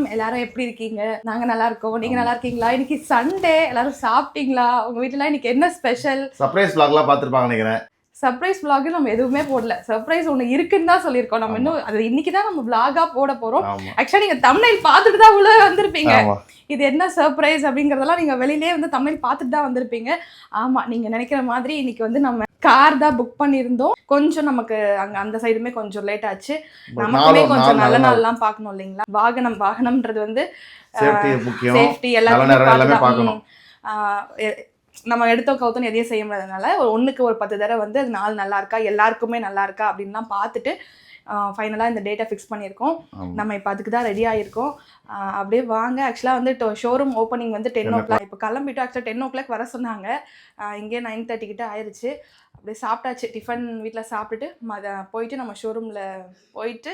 வணக்கம். எல்லாரும் எப்படி இருக்கீங்க? நாங்க நல்லா இருக்கோம். நீங்க நல்லா இருக்கீங்களா? இன்னைக்கு சண்டே எல்லாரும் சாப்பிட்டீங்களா? உங்க வீட்டுல இன்னைக்கு என்ன ஸ்பெஷல் சர்ப்ரைஸ் vlogலாம் பார்த்துருப்பாங்க நினைக்கிறேன். சர்ப்ரைஸ் vlog நம்ம எதுவுமே போடல. சர்ப்ரைஸ் ஒண்ணு இருக்குன்னு தான் சொல்லியிருக்கோம். நம்ம இன்னும் அது இன்னைக்கு தான் நம்ம vlog-ஆ போட போறோம். ஆக்சுவலா நீங்க தமிழ் பார்த்துட்டு தான் உள்ள வந்திருப்பீங்க. இது என்ன சர்ப்ரைஸ் அப்படிங்கறதெல்லாம் நீங்க வெளியிலே வந்து தமிழ் பார்த்துட்டு தான் வந்திருப்பீங்க. ஆமா நீங்க நினைக்கிற மாதிரி இன்னைக்கு வந்து நம்ம கார் தான் புக் பண்ணியிருந்தோம். கொஞ்சம் நமக்கு அங்க அந்த சைடுமே கொஞ்சம் லேட் ஆச்சு. நமக்குமே கொஞ்சம் நாலு நல்ல நாள் நாள்லாம் பார்க்கணும் இல்லைங்களா? வாகனம் வாகனம்ன்றது வந்து சேஃப்டி எல்லாமே பார்க்கணும். நம்ம எடுத்தோ கவுத்தோன்னு எதையும் செய்ய முடியாதனால ஒரு ஒண்ணுக்கு ஒரு பத்து தடவை வந்து அது நாள் நல்லா இருக்கா எல்லாருக்குமே நல்லா இருக்கா அப்படின்லாம் பார்த்துட்டு ஃபைனலாக இந்த டேட்டை ஃபிக்ஸ் பண்ணியிருக்கோம். நம்ம இப்போ அதுக்கு தான் ரெடி ஆகிருக்கோம் அப்படியே வாங்க. ஆக்சுவலாக வந்து ஷோரூம் ஓப்பனிங் வந்து டென் ஓ கிளாக் இப்போ கிளம்பிட்டோம். ஆக்சுவலாக டென் ஓ கிளாக் வர சொன்னாங்க. இங்கே நைன் தேர்ட்டி கிட்ட ஆயிருச்சு. அப்படியே சாப்பிட்டாச்சு. டிஃபன் வீட்டில் சாப்பிட்டுட்டு மத போயிட்டு நம்ம ஷோரூமில் போயிட்டு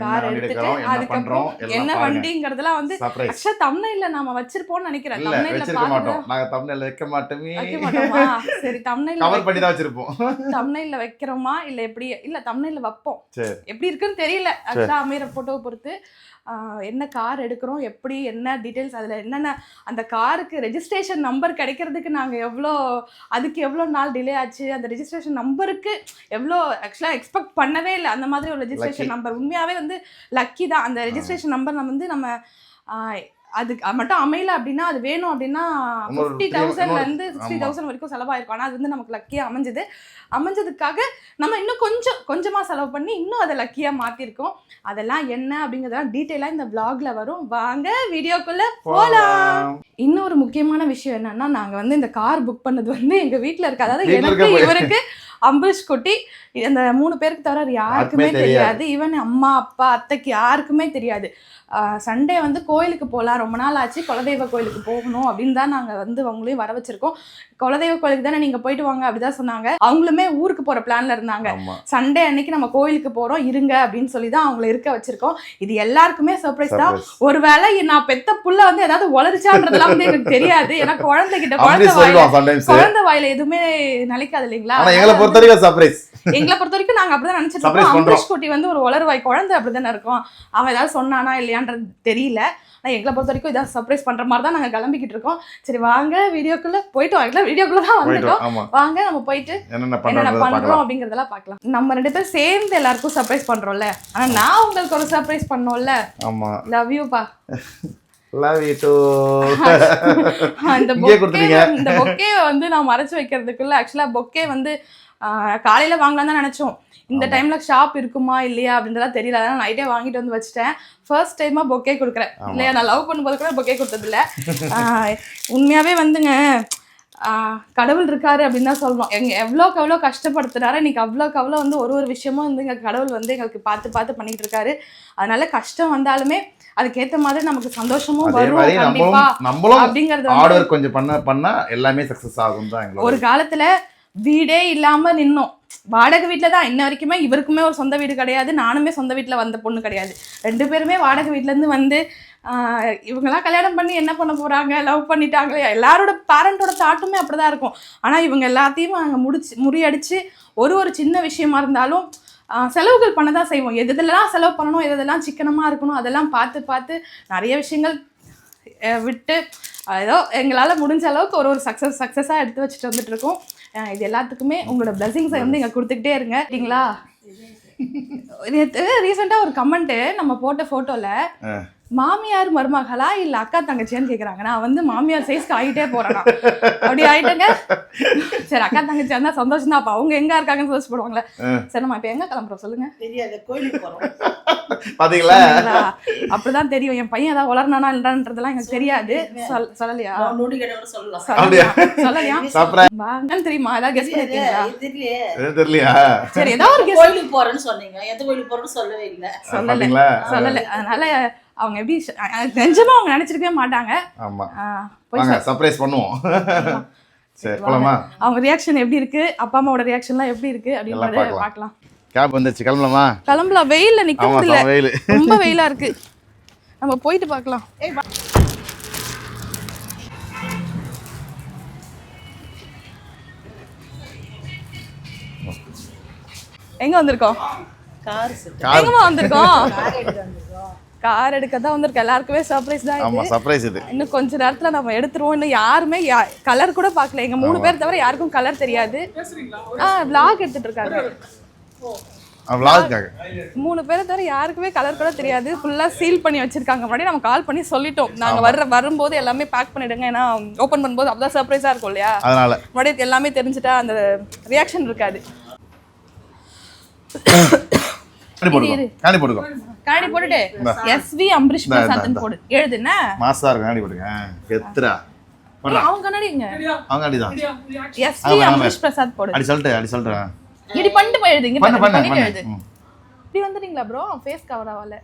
கார் எடுத்துட்டு அதுக்கப்புறம் என்ன பாருங்க. வண்டிங்கிறதெல்லாம் வந்து ஆக்சுவலாக தமிழ்ல நாம வச்சிருப்போம்னு நினைக்கிறேன். தமிழ்ல மாட்டோம். பார்த்து நாங்க தமிழ்ல வைக்க மாட்டோமே. வைக்க மாட்டோமா? சரி தமிழ்ல கவர் பண்ணி தான் வச்சிருப்போம். தமிழ்ல வைக்கிறோமா? இல்ல எப்படி இல்ல தமிழ்ல வைப்போம். எப்படி இருக்குன்னு தெரியல. ஆக்சுவலா அமையிற போட்டோவை பொறுத்து. என்ன கார் எடுக்கிறோம் எப்படி என்ன டீடைல்ஸ் அதில் என்னென்ன அந்த காருக்கு ரெஜிஸ்ட்ரேஷன் நம்பர் கிடைக்கிறதுக்கு நாங்கள் எவ்வளோ அதுக்கு எவ்வளோ நாள் டிலே ஆச்சு அந்த ரெஜிஸ்ட்ரேஷன் நம்பருக்கு எவ்வளோ ஆக்சுவலாக எக்ஸ்பெக்ட் பண்ணவே இல்லை. அந்த மாதிரி ஒரு ரெஜிஸ்ட்ரேஷன். நம்பர் உண்மையாகவே வந்து லக்கி தான். அந்த ரெஜிஸ்ட்ரேஷன் நம்பர் நம்ம வந்து நம்ம அது மட்டும் அமையல அப்படின்னா அது வேணும் அப்படின்னா ஃபிஃப்டி தௌசண்ட்லேருந்து இன்னொரு- சிக்ஸ்டி. தௌசண்ட் வரைக்கும் செலவாயிருக்கும். ஆனால் அது வந்து நமக்கு லக்கியாக அமைஞ்சது. அமைஞ்சதுக்காக நம்ம இன்னும் கொஞ்சம் கொஞ்சமாக செலவு பண்ணி இன்னும் அதை லக்கியாக மாற்றிருக்கோம் அதெல்லாம் என்ன அப்படிங்கிறதெல்லாம் டீட்டெயிலாக இந்த vlogல வரும். வாங்க வீடியோக்குள்ளே போகலாம் இன்னொரு முக்கியமான விஷயம் என்னன்னா நாங்கள் வந்து இந்த கார் புக் பண்ணது வந்து எங்கள் வீட்டில் இருக்க. அதாவது எனக்கு. இவருக்கு அம்பரீஷ் குட்டி இந்த மூணு பேருக்கு தவிர யாருக்குமே தெரியாது. ஈவன் அம்மா அப்பா அத்தைக்கு யாருக்குமே தெரியாது. சண்டே வந்து கோயிலுக்கு போகலாம் ரொம்ப நாள் ஆச்சு. குலதெய்வ கோயிலுக்கு போகணும் அப்படின்னு தான் நாங்கள் வந்து அவங்களையும் வர வச்சிருக்கோம். குலதெய்வ கோயிலுக்கு தானே நீங்கள் போயிட்டு வாங்க அப்படிதான் சொன்னாங்க. அவங்களுமே ஊருக்கு போகிற பிளான்ல இருந்தாங்க. சண்டே அன்னைக்கு நம்ம கோயிலுக்கு போறோம். இருங்க அப்படின்னு சொல்லி தான் அவங்கள இருக்க வச்சிருக்கோம். இது எல்லாருக்குமே சர்ப்ரைஸ் தான். ஒருவேளை நான் பெத்த புள்ள வந்து ஏதாவது உளறிச்சான்றதுலாம் வந்து எனக்கு தெரியாது. ஏன்னா குழந்தைகிட்ட குழந்தை வாயில குழந்தை வாயில எதுவுமே நிலைக்காது இல்லைங்களா? எங்களை பொறுத்த வரைக்கும் சர்ப்ரைஸ் எங்களை பொறுத்த வரைக்கும் நாங்க அப்படிதான் நினைச்சிட்டு இருக்கோம். அம்பரீஷ் குட்டி வந்து ஒரு வளருவாய் குழந்தை அப்படிதானே இருக்கும். அவன் ஏதாவது சொன்னானா இல்லையான்றது தெரியல. ஆனா எங்களை பொறுத்த வரைக்கும் இதான் சர்ப்ரைஸ் பண்ற மாதிரி தான் நாங்க கிளம்பிக்கிட்டு இருக்கோம் சரி வாங்க வீடியோக்குள்ள போயிட்டு வாங்க. வீடியோக்குள்ள தான் வந்துட்டோம். வாங்க நம்ம போயிட்டு என்னென்ன பார்க்கலாம். அப்படிங்கறதெல்லாம் பார்க்கலாம். நம்ம ரெண்டு பேரும் சேர்ந்து எல்லாருக்கும் சர்ப்ரைஸ் பண்றோம்ல. ஆனா நான் உங்களுக்கு ஒரு சர்ப்ரைஸ் பண்ணோம்ல. ஆமா. லவ் யூ பா. லவ் யூ டு இந்த இங்கே பொக்கே. இந்த பொக்கே வந்து நான் மறைச்சு வைக்கிறதுக்குள்ள ஆக்சுவலா பொக்கே வந்து காலையில வாங்கலாம் தான் நினைச்சோம். இந்த. டைம்ல ஷாப் இருக்குமா இல்லையா அப்படின்றதெல்லாம் தெரியல. அதனால நைட்டே வாங்கிட்டு வந்து வச்சுட்டேன். ஃபர்ஸ்ட் டைமா பொக்கே கொடுக்குறேன். இல்லையா? நான் லவ் பண்ணும்போது கூட பொக்கே கொடுத்தது இல்ல ஆஹ், உண்மையாவே வந்துங்க கடவுள் இருக்காரு அப்படின்னு தான் சொல்லணும் எங்க எவ்வளோக்கு எவ்வளோ கஷ்டப்படுத்துறாரு இன்னைக்கு அவ்வளோக்கு அவ்வளோ வந்து ஒரு ஒரு விஷயமும் வந்து எங்க கடவுள் வந்து எங்களுக்கு பார்த்து பார்த்து பண்ணிட்டு இருக்காரு. அதனால கஷ்டம் வந்தாலுமே அதுக்கேத்த மாதிரி நமக்கு சந்தோஷமும் வரும். கண்டிப்பா அப்படிங்கறது ஆர்டர் கொஞ்சம் பண்ண பண்ணா எல்லாமே சக்சஸ் ஆகும் தான் ஒரு காலத்துல வீடே இல்லாமல் நின்னோம். வாடகை வீட்டில் தான். இன்ன வரைக்குமே இவருக்குமே ஒரு சொந்த வீடு கிடையாது. நானுமே சொந்த வீட்டில் வந்த பொண்ணு கிடையாது. ரெண்டு பேருமே வாடகை வீட்டிலேருந்து வந்து இவங்கெல்லாம் கல்யாணம் பண்ணி என்ன பண்ண போகிறாங்க லவ் பண்ணிட்டாங்களே. எல்லாரோட பேரண்ட்டோட தாட்டுமே அப்படிதான் இருக்கும். ஆனால் இவங்க எல்லாத்தையும் நாங்கள் முடிச்சு முறியடிச்சு ஒரு ஒரு சின்ன விஷயமா இருந்தாலும் செலவுகள் பண்ண தான் செய்வோம். எது செலவு பண்ணணும்? எது எதெல்லாம் சிக்கனமாக இருக்கணும்? அதெல்லாம் பார்த்து பார்த்து நிறைய விஷயங்கள் விட்டு ஏதோ எங்களால் முடிஞ்ச அளவுக்கு ஒரு ஒரு சக்ஸஸ் சக்ஸஸாக எடுத்து வச்சுட்டு வந்துட்டுருக்கோம் இருக்கோம். இது எல்லாத்துக்குமே உங்களோட பிளஸிங்ஸை வந்து இங்கே கொடுத்துக்கிட்டே இருங்க. சரிங்களா? நேற்று ரீசெண்டாக ஒரு கமெண்ட்டு நம்ம போட்ட ஃபோட்டோவில். மாமியார் மருமகளா இல்ல அக்கா தங்கச்சியான்னு கேக்குறாங்க. நான் வந்து மாமியார் சைஸ்க்கு ஆகிட்டே போறேன். அப்படி ஆயிட்டேங்க. சரி அக்கா தங்கச்சியா இருந்தா சந்தோஷம் தான் அப்ப அவங்க எங்க இருக்காங்கன்னு சந்தோஷப்படுவாங்களே. சரி நம்ம இப்ப எங்க கிளம்புறோம் சொல்லுங்க. தெரியாது கோயிலுக்கு போறோம்? அப்படிதான் தெரியும். என் பையன் ஏதாவது வளர்னானா இல்லன்றதெல்லாம் எனக்கு தெரியாது. சொல் சொல்லலையா? சொல்லலையா? வாங்கன்னு தெரியுமா? ஏதாவது கெஸ்ட் பண்ணிருக்கீங்களா? தெரியலையே. சரி ஏதாவது ஒரு கோயிலுக்கு போறேன்னு சொன்னீங்க. எந்த கோயிலுக்கு போறேன்னு சொல்லவே இல்லை. சொல்லல. சொல்லல. அதனால அவங்க எப்படி நிஜமா அவங்க நினைச்சிருக்கவே மாட்டாங்க. ஆமா. வாங்க சர்ப்ரைஸ் பண்ணுவோம். சரி போலாமா? அவங்க ரியாக்ஷன் எப்படி இருக்கு? அப்பா அம்மாவோட ரியாக்ஷன்லாம் எப்படி இருக்கு? அப்படின்றத பார்க்கலாம். பார்க்கலாம். கேப் வந்துச்சு கிளம்பலாமா? கிளம்பலாம் வெயில்ல நிக்க முடியல வெயில். ரொம்ப வெயிலா இருக்கு. நம்ம போயிட்டு பார்க்கலாம். எங்க வந்திருக்கோம்? கார் செட்டு கார். எங்கம்மா வந்திருக்கோம். கார் எடுக்க தான் வந்திருக்கு எல்லாருக்குமே சர்ப்ரைஸ் தான் ஆமா சர்ப்ரைஸ் இது. இன்னும் கொஞ்ச நேரத்துல நம்ம எடுத்துருவோம். இன்னும் யாருமே கலர் கூட பார்க்கல. எங்க மூணு பேர் தவிர யாருக்கும் கலர் தெரியாது. ஆ vlog எடுத்துட்டு இருக்காங்க. விளாகுக்காக மூணு பேரை தவிர யாருக்குமே கலர் கூட தெரியாது. ஃபுல்லா சீல் பண்ணி வச்சிருக்காங்க. முன்னாடி நம்ம கால் பண்ணி சொல்லிட்டோம். நாங்க வர்ற வரும்போது எல்லாமே பேக் பண்ணிடுங்க. ஏன்னா ஓபன் பண்ணும்போது அப்பதான் சர்ப்ரைஸா இருக்கும் இல்லையா? அதனால. முன்னாடி எல்லாமே தெரிஞ்சுட்டா அந்த ரியாக்ஷன் இருக்காது. காணி போட்டுக்கோ. காணி போட்டுக்கோ. கண்ணாடி போட்டுட்டு எஸ்வி அம்பரீஷ் பிரசாத்னு. போடு. எழுதுன மாசா இருக்கும் காணி போட்டுக்க. எத்துரா போடுறா அவங்க கண்ணாடிங்க அவங்க அடிதான் எஸ்வி அம்பரீஷ் பிரசாத் போடு. அடி சொல்லிட்டு அடி சொல்றேன். இப்படி பண்ணிட்டு போய் எழுது இங்க பண்ணு பாரு, பண்ணு எழுது. இப்படி வந்துட்டீங்களா ப்ரோ ஃபேஸ் கவர் ஆகல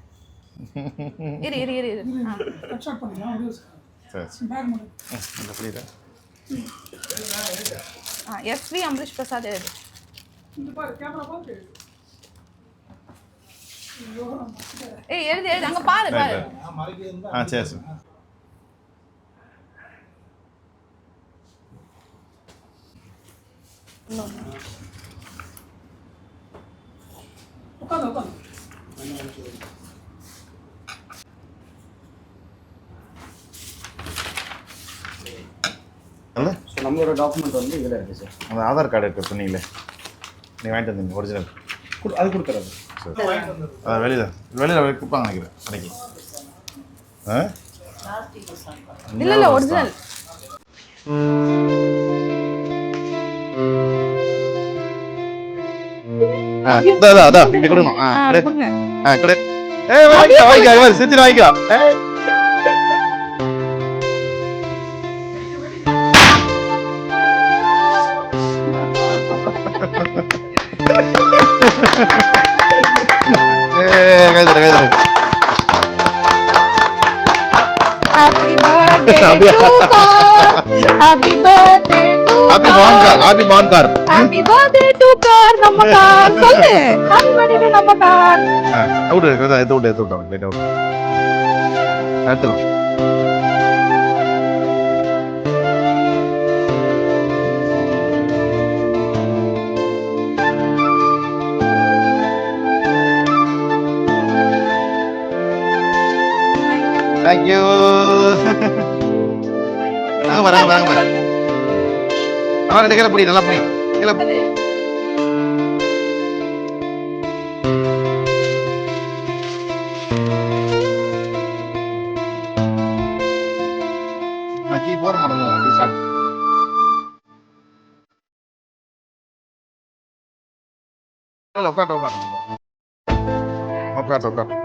இரு இரு இரு இரு. ஆ. சரி சரி. ம், இந்த எஸ்வி அம்பரீஷ் பிரசாத் எழுது. ஏய் எழுது எழுது. அங்க பாரு பாரு. ஆ சரி சரி. அல்ல ஸோ நம்மளோட டாக்குமெண்ட் வந்து இதில் இருக்குது சார் அந்த ஆதார் கார்டு இருக்கு சொன்னீங்களே நீ வாங்கிட்டு வந்தீங்க ஒரிஜினல் கொடு அது கொடுக்குறது. சரி அதான் வெளியில நினைக்கிறேன் கடைக்கு ஆ இல்ல இல்ல ஒரிஜினல் இதா, இதா, இங்க கொடுக்கணும். ஆ, ஆ கொடு. கொடுங்க ஆ, கொடு. ஏய், வாங்கிக்கோ, வாங்கிக்கோ, சிரிச்சுட்டு வாங்கிக்கோ. Kar. Happy birthday to Happy Mohankar, happy Mohankar. Happy birthday to Kar நம்ம கார் சொல்லு birthday to நம்ம கார் ஆ, விடு, விடு, எடுத்து விட்டு, எடுத்து விட்டு, Thank you. வாங்க பாரு, வாங்க பாரு. ஆ, ரெண்டு கையில பிடி, நல்லா பிடி. கையில பிடி. aquí por normalizar. உட்காட்டு உட்காட்டு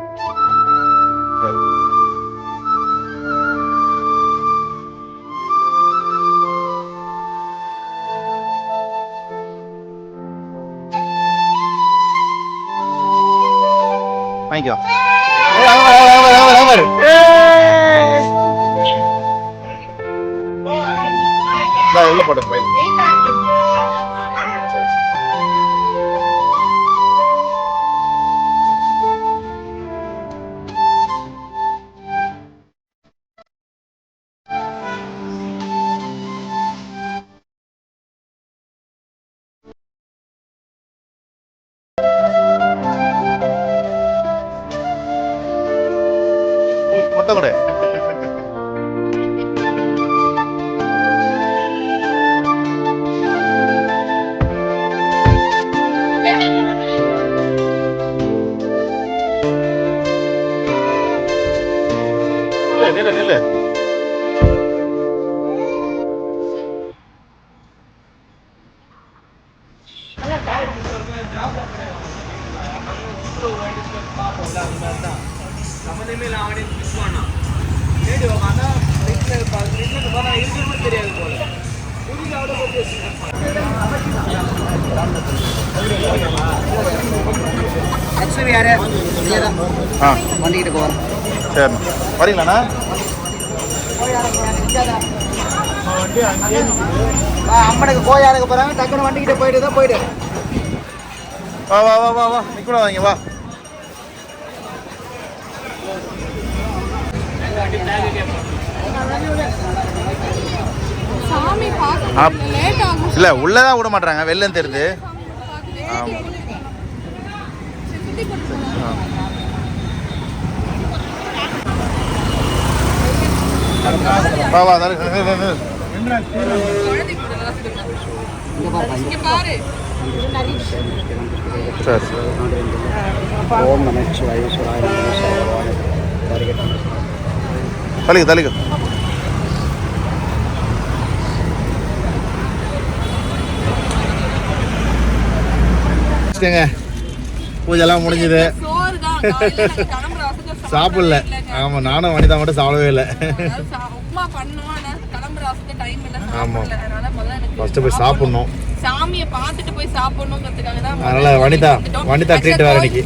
இந்தா, உள்ள போட்டு நில்லு, நில்லு, நில்லு. ஆக்சுவலி யாரு வண்டிக்கிட்ட போகிறோம் சரி வரீங்களாண்ணா? அம்மனுக்கு கோயா இருக்க போகிறாங்க டக்குனு வண்டிக்கிட்ட போயிட்டு தான் போயிடு. வா வா வா வா வா. நீ கூட வாங்க வா. இல்ல உள்ளதான் விட மாட்டாங்க வெளில தெரியுது ஆமா. வா வா தரு, சரி ஓம் நம சிவாய சிவாய நம சிவாய. தள்ளிக்க தள்ளிக்க வச்சுக்கோங்க. பூஜைலாம் முடிஞ்சுது. சாப்பிடல. ஆமாம் நானும் வனிதா மட்டும் சாப்பிடவே இல்லை. அதாவது சா- உப்புமா பண்ணுவோம் ஆனா கிளம்புற டைம் இல்ல ஆமா. சாப்பிடல அதனால முதல்ல எனக்கு ஃபஸ்ட்டு போய் சாப்பிட்ணும். சாமியை பார்த்துட்டு போய் சாப்பிடணுங்கிறதுக்காக தான் அதனால வனிதா. வனிதா ட்ரீட் வேறு இன்னைக்கு?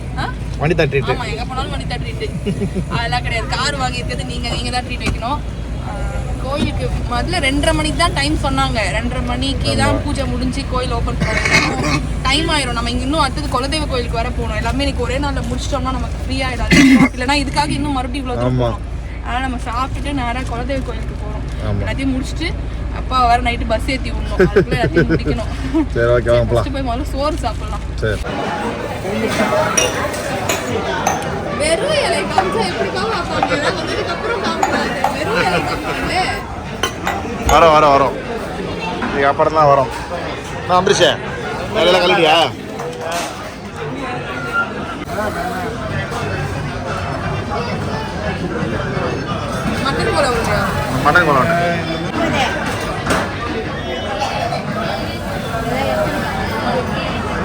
வனிதா ட்ரீட் ஆமா எங்க போனாலும் வனிதா ட்ரீட் அதெல்லாம் கிடையாது. கார் வாங்கி இருக்கிறது நீங்க நீங்க தான் ட்ரீட் வைக்கணும். கோயிலுக்கு முதல்ல ரெண்டரை மணிக்கு தான் டைம் சொன்னாங்க. ரெண்டரை மணிக்கு தான் பூஜை முடிஞ்சு கோயில் ஓப்பன் பண்ணுவாங்க டைம் ஆயிரும். நம்ம இங்க இன்னும் அடுத்தது குலதெய்வ கோயிலுக்கு வர போகணும். எல்லாமே இன்னைக்கு ஒரே நாள்ல முடிச்சிட்டோம்னா நமக்கு ஃப்ரீ ஆயிடாது. இல்லைன்னா இதுக்காக இன்னும் மறுபடியும் இவ்வளோ தூரம் அதனால நம்ம சாப்பிட்டுட்டு நேரா குலதெய்வ கோயிலுக்கு போறோம். ஆமா. எல்லாத்தையும் முடிச்சுட்டு அப்பா வர நைட்டு பஸ் ஏத்தி விடணும். அதுக்குள்ள எல்லாத்தையும் முடிக்கணும். சரி ஓகே போய் முதல்ல சோறு சாப்பிடலாம். சரி. வெறும் இலை காமிச்சா எப்படி காமிப்பாங்க? நான் வந்ததுக்கு அப்புறம் காமிப்பாங்க. வெறும் இலை காமிப்பாங்களே வரோம் வரோம் வரோம். இதுக்கு அப்புறம் தான் வரோம். நான் அம்பரிஷேன் வேலையெல்லாம் கழுவியா மட்டன் குழம்பு.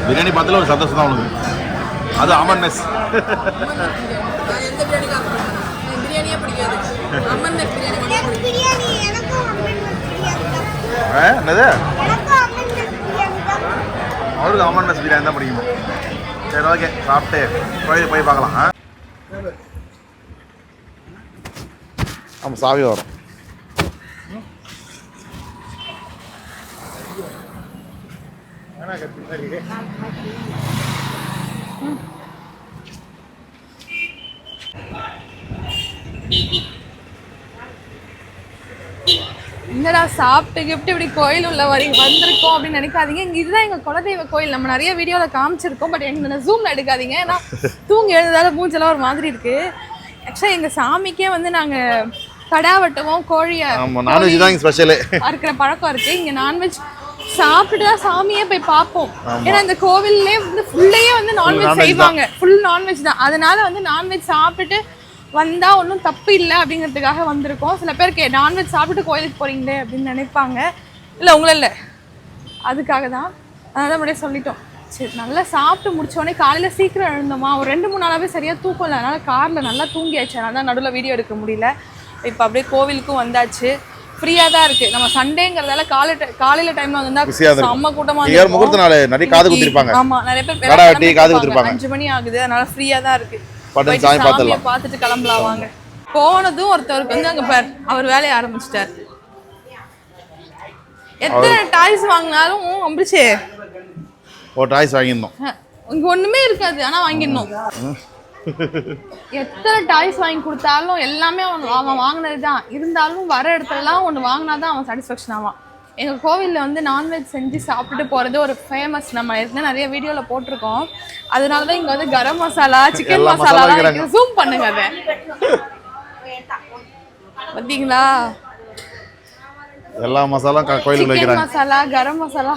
பிரியாணி பார்த்துல ஒரு சந்தோஷம் தான் உனக்கு. அது அமன் பிரியாணியே பிடிக்காது. அம்மன் அம்மன் என்னது? அம்மன் அவருக்கு அமன் மெஸ் பிரியாணி தான் பிடிக்குமா? சரி ஓகே சாப்பிட்டு கோயிலுக்கு போய் பார்க்கலாம் ஆமாம் சாவி வரும். என்னடா சாப்பிட்டு கிஃப்ட் இப்படி கோயில் உள்ள வரி வந்திருக்கோம் அப்படின்னு நினைக்காதீங்க. இங்க இதுதான் எங்க குலதெய்வ கோயில். நம்ம நிறைய வீடியோல காமிச்சிருக்கோம் பட் எங்க ஜூம்ல எடுக்காதீங்க. ஏன்னா தூங்கி எழுதால மூஞ்செல்லாம் ஒரு மாதிரி இருக்கு. ஆக்சுவலா எங்க சாமிக்கே வந்து நாங்க கடா வெட்டுவோம் கோழியை நான்வெஜ் தான் இங்கே ஸ்பெஷலு இருக்கிற பழக்கம் இருக்கு. இங்க நான்வெஜ் சாப்பிட்டு தான் சாமியே போய் பார்ப்போம். ஏன்னா இந்த கோவில்லே வந்து ஃபுல்லையே வந்து நான்வெஜ் செய்வாங்க. ஃபுல் நான்வெஜ் தான். அதனால வந்து நான்வெஜ் சாப்பிட்டுட்டு வந்தா ஒன்றும் தப்பு இல்லை அப்படிங்கிறதுக்காக வந்திருக்கோம். சில பேர் கே நான்வெஜ் சாப்பிட்டு கோயிலுக்கு போறீங்களே அப்படின்னு நினைப்பாங்க. இல்லை உங்களை இல்லை. அதுக்காக தான். அதனால முன்னாடியே சொல்லிட்டோம். சரி நல்லா சாப்பிட்டு முடிச்ச உடனே காலையில சீக்கிரம் எழுந்தோமா? ஒரு ரெண்டு மூணு நாளாவே சரியா தூக்கம் இல்லை. அதனால கார்ல நல்லா தூங்கியாச்சு. அதனால தான் நடுவில் வீடியோ எடுக்க முடியல. இப்போ அப்படியே கோவிலுக்கும் வந்தாச்சு. ஃப்ரீயாக தான் இருக்கு. நம்ம சண்டேங்கிறதால காலை காலையில டைம்ல Busy-ஆ வந்தா தான் செம்ம கூட்டமா இங்க வேற முகூர்த்த நாள், நிறைய காது குத்திருப்பாங்க. ஆமா நிறைய பேர் காது குத்திருப்பாங்க. அஞ்சு மணி ஆகுது. அதனால ஃப்ரீயா தான் இருக்கு. பட்டு போயிட்டு சாமி பார்த்துடலாம். பார்த்துட்டு கிளம்பலாம் வாங்க. போனதும் ஒருத்தருக்கு வந்து அங்க பார் அவர் வேலையை ஆரம்பிச்சிட்டார். எத்தனை டாய்ஸ் வாங்கினாலும் அம்பிரிச்சே ஒரு டாய்ஸ் வாங்கியிருந்தோம். இங்க ஒண்ணுமே இருக்காது ஆனா வாங்கிடணும் எத்தனை டாய்ஸ் வாங்கி கொடுத்தாலும் எல்லாமே அவன் அவன் வாங்கினது தான் இருந்தாலும் வர இடத்துலலாம் ஒன்று வாங்கினாதான் அவன் சாட்டிஸ்ஃபேக்ஷன் ஆவான். எங்கள் கோவிலில் வந்து நான்வெஜ் செஞ்சு சாப்பிட்டு போகிறது ஒரு ஃபேமஸ் நம்ம ஏற்கனவே நிறைய வீடியோவில் போட்டிருக்கோம். அதனால தான் இங்கே வந்து கரம் மசாலா சிக்கன் மசாலா வைக்கிறாங்க. ஜூம் பண்ணுங்க அதை. பார்த்தீங்களா எல்லா மசாலாம் க- கோயிலுக்குள்ள சிக்கன் வைக்கிறாங்க. மசாலா கரம் மசாலா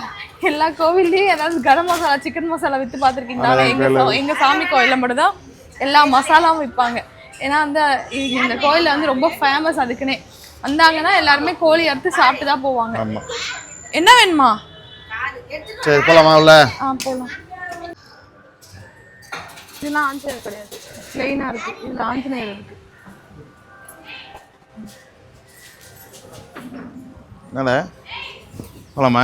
எல்லா கோவில்லையும் ஏதாவது கரம் மசாலா சிக்கன் மசாலா வித்து பார்த்துருக்கீங்களா அதான் எங்க கோ- எங்க சாமி கோயில்ல மட்டும் தான் எல்லா மசாலாவும் விற்பாங்க ஏன்னா வந்து இ- இந்த கோயில்ல வந்து ரொம்ப ஃபேமஸ் அதுக்குன்னே. வந்தாங்கன்னா எல்லாருமே கோழி அறுத்து சாப்பிட்டு தான் போவாங்க என்ன வேணுமா? சரி போகலாமா உள்ள? ஆ போலாம். இதெல்லாம் ஆஞ்சநேயர் கிடையாது. பிளெயினா இருக்கு. இதுல ஆஞ்சநேயர் இருக்கு. என்னடா? போகலாமா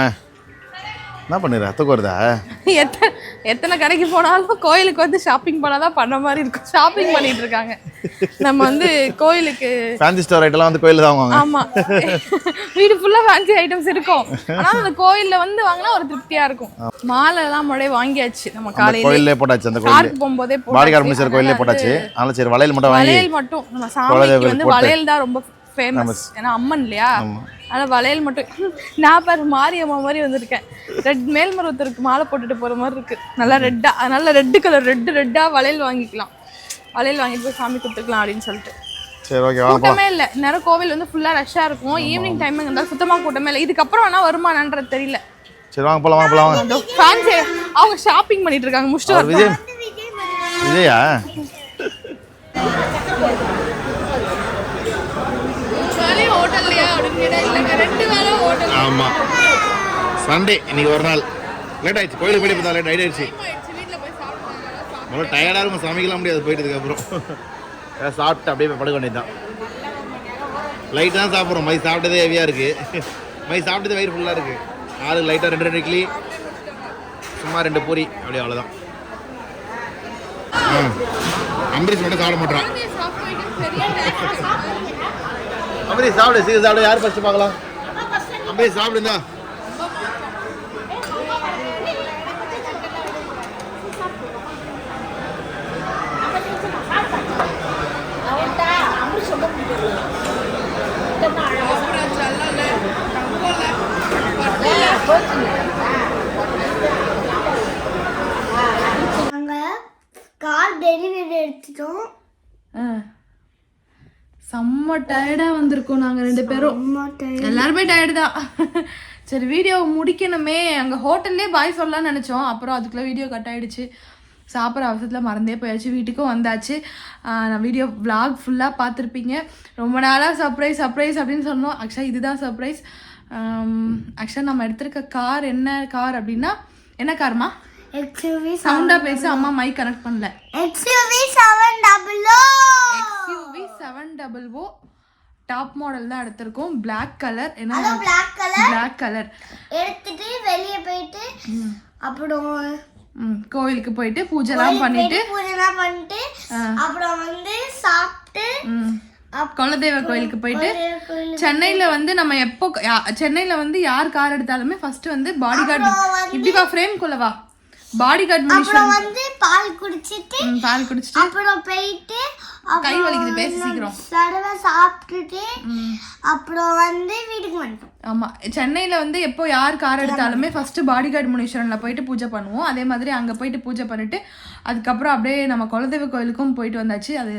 என்ன பண்ணுற தூக்கம் வருதா எத்தனை எத்தனை கடைக்கு போனாலும் கோயிலுக்கு வந்து ஷாப்பிங் பண்ணாதான் பண்ண மாதிரி இருக்கும். ஷாப்பிங் பண்ணிட்டு இருக்காங்க. நம்ம வந்து கோயிலுக்கு ஃபேன்சி ஸ்டோர் ஐட்டம்லாம் வந்து கோயிலில் தான் வாங்குவாங்க. ஆமா. வீடு ஃபுல்லா ஃபேன்சி ஐட்டம்ஸ் இருக்கும். ஆனா அந்த கோயில்ல வந்து வாங்கினா ஒரு திருப்தியா இருக்கும். மாலை எல்லாம் முறையே வாங்கியாச்சு. நம்ம காலையில கோயிலே போட்டாச்சு அந்த கோயிலே போகும்போதே பாடிகார் முடிச்சர் கோயிலே போட்டாச்சு. அதனால சரி வளையல் மட்டும் வாங்கி வளையல் மட்டும். நம்ம சாமிக்கு வந்து. வளையல் தான் ரொம்ப ஃபேமஸ் ஏன்னா அம்மன் இல்லையா? அதனால வளையல் மட்டும் நான் பாரு மாரியம்மா மாதிரி வந்திருக்கேன். ரெட் மேல்மருவத்தருக்கு மாலை போட்டுட்டு போற மாதிரி இருக்கு. நல்லா ரெட்டா அதனால ரெட்டு கலர் ரெட்டு ரெட்டா வளையல் வாங்கிக்கலாம். வளையல் வாங்கிட்டு போய் சாமி கொடுத்துக்கலாம் அப்படின்னு சொல்லிட்டு. சரி ஓகே கூட்டமே இல்லை. நேரம் கோவில் வந்து ஃபுல்லாக ரஷ்ஷாக இருக்கும். ஈவினிங் டைம் இருந்தால் சுத்தமாக கூட்டமே இல்லை. இதுக்கப்புறம் ஆனால் வருமானன்றது தெரியல. சரி வாங்க வாங்க ஃபேன்ஸே அவங்க ஷாப்பிங் பண்ணிட்டு இருக்காங்க. முடிச்சுட்டு அவர் விஜய் விஜயா? ஹோட்டல்லையா அப்படின்னு ஆமாம் சண்டே இன்னைக்கு ஒரு நாள். லேட் ஆயிடுச்சு. கோயிலுக்கு போயிட்டு பார்த்தா லேட் ஆயிடுச்சு. வீட்டில் போய் சாப்பிட்டாங்க முதல்ல டயர்டாக இருக்கும். சமைக்கலாம் முடியாது. போயிட்டதுக்கு அப்புறம் ஏதாவது சாப்பிட்டு அப்படியே படுக்க வேண்டியது தான் லைட் தான் சாப்பிட்றோம். மை சாப்பிட்டதே ஹெவியாக இருக்குது மை சாப்பிட்டதே வயிறு ஃபுல்லாக இருக்குது ஆளு லைட்டாக ரெண்டு ரெண்டு இட்லி. சும்மா ரெண்டு பூரி. அப்படியே அவ்வளோதான் அம்பரீஷ் மட்டும் சாப்பிட மாட்டான் அம்பரீஷ் சாப்பிடு. சீக்கிரம் சாப்பிடு. யார் ஃபஸ்ட்டு பார்க்கலாம்? தம்பி சாப்பிடுங்க. நாங்கள் கார் டெலிவரி எடுத்துட்டோம். செம்ம டயர்டாக வந்திருக்கோம் நாங்கள் ரெண்டு பேரும். எல்லாருமே டயர்டு தான். சரி வீடியோ முடிக்கணுமே. அங்கே ஹோட்டல்லே பாய் சொல்லலாம்னு நினச்சோம். அப்புறம் அதுக்குள்ளே வீடியோ கட் ஆயிடுச்சு. சாப்பிட்ற அவசரத்தில் மறந்தே போயாச்சு. வீட்டுக்கும் வந்தாச்சு. நான் வீடியோ vlog ஃபுல்லாக பார்த்துருப்பீங்க. ரொம்ப நாளாக சர்ப்ரைஸ் சர்ப்ரைஸ் அப்படின்னு சொன்னோம். ஆக்சுவலாக இதுதான் சர்ப்ரைஸ் ஆக்சுவலாக நம்ம எடுத்திருக்க கார் என்ன கார் அப்படின்னா என்ன கார்மா சவுண்டாக பேசி அம்மா மைக் கனெக்ட் பண்ணல. XUV seven double XUV seven double O top model தான் எடுத்திருக்கோம். Black கலர் ஏன்னா பிளாக் கலர் Black கலர் எடுத்துட்டு வெளியே போயிட்டு அப்புறம் கோவிலுக்கு போயிட்டு பூஜைலாம் பண்ணிட்டு. பூஜைலாம் பண்ணிட்டு அப்புறம் வந்து சாப்பிட்டு குலதெய்வ கோயிலுக்கு போயிட்டு சென்னையில வந்து நம்ம எப்போ சென்னையில வந்து யார் கார் எடுத்தாலுமே ஃபர்ஸ்ட் வந்து பாடி கார்டு இப்படி வா ஃப்ரேம் குள்ளவா பாடி கார்டு அப்புறம் வந்து பால் குடிச்சிட்டு பால் குடிச்சிட்டு. அப்புறம் போயிட்டு கை வலிக்குது பேசி சீக்கிரம். தடவை சாப்பிட்டுட்டு அப்புறம் வந்து வீட்டுக்கு வந்துட்டோம். ஆமா சென்னையில வந்து எப்போ யார் கார் எடுத்தாலுமே ஃபர்ஸ்ட் பாடி கார்டு முனீஸ்வரன்ல போயிட்டு பூஜை பண்ணுவோம். அதே மாதிரி அங்க போயிட்டு பூஜை பண்ணிட்டு அதுக்கப்புறம் அப்படியே நம்ம குலதெய்வ கோயிலுக்கும் போயிட்டு வந்தாச்சு. அது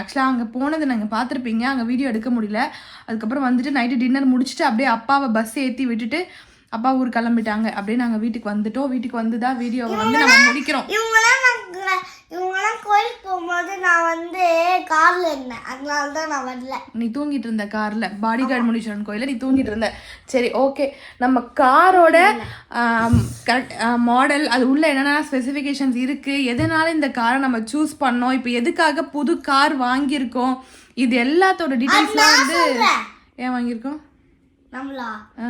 ஆக்சுவலாக அங்கே போனது நாங்கள் பார்த்துருப்பீங்க. அங்கே வீடியோ எடுக்க முடியல. அதுக்கப்புறம் வந்துட்டு நைட்டு டின்னர் முடிச்சுட்டு அப்படியே அப்பாவை பஸ் ஏற்றி விட்டுட்டு அப்பா ஊர் கிளம்பிட்டாங்க அப்படியே நாங்கள் வீட்டுக்கு வந்துட்டோம். வீட்டுக்கு வந்து தான் வீடியோவை வந்து நம்ம முடிக்கிறோம். இவங்கெல்லாம் கோயிலுக்கு போகும்போது நான் வந்து கார்ல இருந்தேன். அதனால தான் நான் வரல. நீ தூங்கிட்டு இருந்த கார்ல. பாடி கார்டு முனீஸ்வரன் கோயில நீ தூங்கிட்டு இருந்த. சரி ஓகே நம்ம காரோட கரெக்ட் மாடல் அது உள்ள என்னென்ன ஸ்பெசிஃபிகேஷன்ஸ் இருக்கு? எதனால இந்த காரை நம்ம சூஸ் பண்ணோம்? இப்போ எதுக்காக புது கார் வாங்கியிருக்கோம்? இது எல்லாத்தோட டீட்டெயில்ஸ்லாம் வந்து ஏன் வாங்கியிருக்கோம்? நம்மளா? ஆ.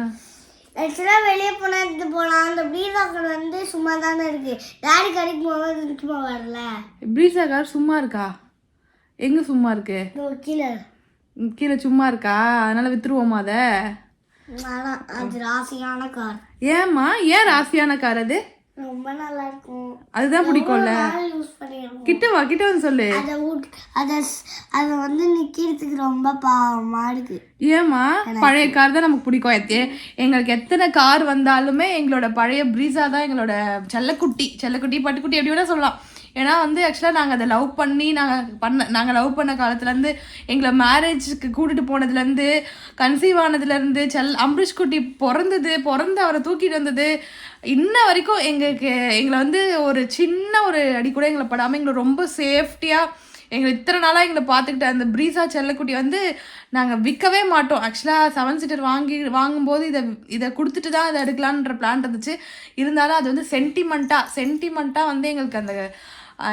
ஆக்சுவலாக வெளியே போனால் எடுத்து போகலாம் அந்த பீஸாக்கள் வந்து சும்மா தானே இருக்கு. டாடி கடைக்கு போகும்போது சும்மா வரல பிரீசா கார் சும்மா இருக்கா? எங்க சும்மா இருக்கு? கீழே. கீழே சும்மா இருக்கா? அதனால வித்துருவோமா அதை? அது ராசியான கார். ஏம்மா ஏன் ராசியான கார் அது? ரொம்ப நல்லா இருக்கும் அதுதான் பிடிக்கும்ல? கிட்ட வா கிட்ட வந்து சொல்லு. அதை அதை வந்து நிற்கிறதுக்கு ரொம்ப பாவமா இருக்கு. ஏம்மா? பழைய கார் தான் நமக்கு பிடிக்கும். எத்தே எங்களுக்கு எத்தனை கார் வந்தாலுமே எங்களோட பழைய ப்ரீஸா தான் எங்களோட செல்லக்குட்டி செல்லக்குட்டி பட்டுக்குட்டி எப்படி வேணா சொல்லலாம். ஏன்னா வந்து ஆக்சுவலாக நாங்கள் அதை லவ் பண்ணி நாங்கள் பண்ண நாங்கள் லவ் பண்ண காலத்துலேருந்து எங்களை மேரேஜுக்கு கூட்டிகிட்டு போனதுலேருந்து கன்சீவ் ஆனதுலேருந்து செல் அம்பரீஷ் குட்டி பிறந்தது பிறந்து அவரை தூக்கிட்டு வந்தது இன்ன வரைக்கும் எங்களுக்கு எங்களை வந்து ஒரு சின்ன ஒரு அடி கூட எங்களை படாமல் எங்களை ரொம்ப சேஃப்டியாக எங்களை இத்தனை நாளாக எங்களை பார்த்துக்கிட்ட அந்த ப்ரீஸா செல்லக்குட்டி வந்து நாங்கள் விற்கவே மாட்டோம். ஆக்சுவலாக செவன் சீட்டர் வாங்கி வாங்கும்போது இதை இதை கொடுத்துட்டு தான் இதை எடுக்கலான்ற பிளான் இருந்துச்சு. இருந்தாலும் அது வந்து சென்டிமெண்ட்டாக சென்டிமெண்ட்டாக வந்து எங்களுக்கு அந்த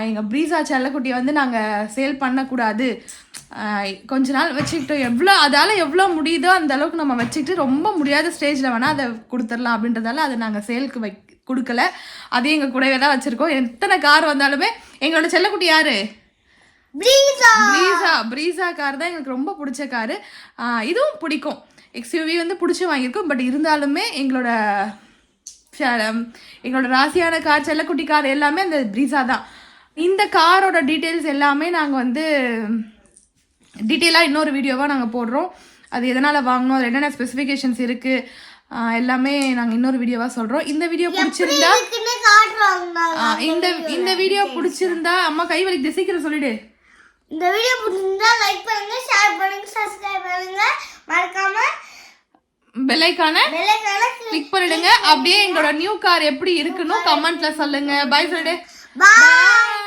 எங்கள் ப்ரீஸா செல்லக்குட்டியை வந்து நாங்கள் சேல் பண்ணக்கூடாது. கொஞ்ச நாள் வச்சுக்கிட்டோம் எவ்வளோ அதால் எவ்வளோ முடியுதோ அந்த அளவுக்கு நம்ம வச்சுக்கிட்டு ரொம்ப முடியாத ஸ்டேஜில் வேணால் அதை கொடுத்துடலாம் அப்படின்றதால அதை நாங்கள் சேலுக்கு வை கொடுக்கல. அதையும் எங்கள் கூடவே தான் வச்சுருக்கோம். எத்தனை கார் வந்தாலுமே எங்களோட செல்லக்குட்டி யாரு? ப்ளீஸா ப்ரீஸா ப்ரீஸா கார் தான் எங்களுக்கு ரொம்ப பிடிச்ச காரு இதுவும் பிடிக்கும். எக்ஸ்யூவி வந்து பிடிச்சி வாங்கியிருக்கோம். பட் இருந்தாலுமே எங்களோட எங்களோட ராசியான கார் செல்லக்குட்டி கார் எல்லாமே அந்த ப்ரீஸா தான். இந்த காரோட டீட்டெயில்ஸ் எல்லாமே நாங்கள் வந்து டீட்டெயிலாக இன்னொரு வீடியோவாக நாங்கள் போடுறோம். அது எதனால் வாங்கணும் அது என்னென்ன ஸ்பெசிஃபிகேஷன்ஸ் இருக்குது எல்லாமே நாங்கள் இன்னொரு வீடியோவாக சொல்கிறோம் இந்த வீடியோ பிடிச்சிருந்தா இந்த இந்த வீடியோ பிடிச்சிருந்தா அம்மா கை வலிக்கு சீக்கிரம் சொல்லிடு. இந்த வீடியோ பிடிச்சிருந்தா லைக் பண்ணுங்க ஷேர் பண்ணுங்க சப்ஸ்கிரைப் பண்ணுங்க. மறக்காம பெல்லைக்கான பெல்லைக்கான கிளிக் பண்ணிடுங்க. அப்படியே எங்களோட நியூ கார் எப்படி இருக்குன்னு கமெண்ட்ல சொல்லுங்க. பை சொல்லிடு பாய்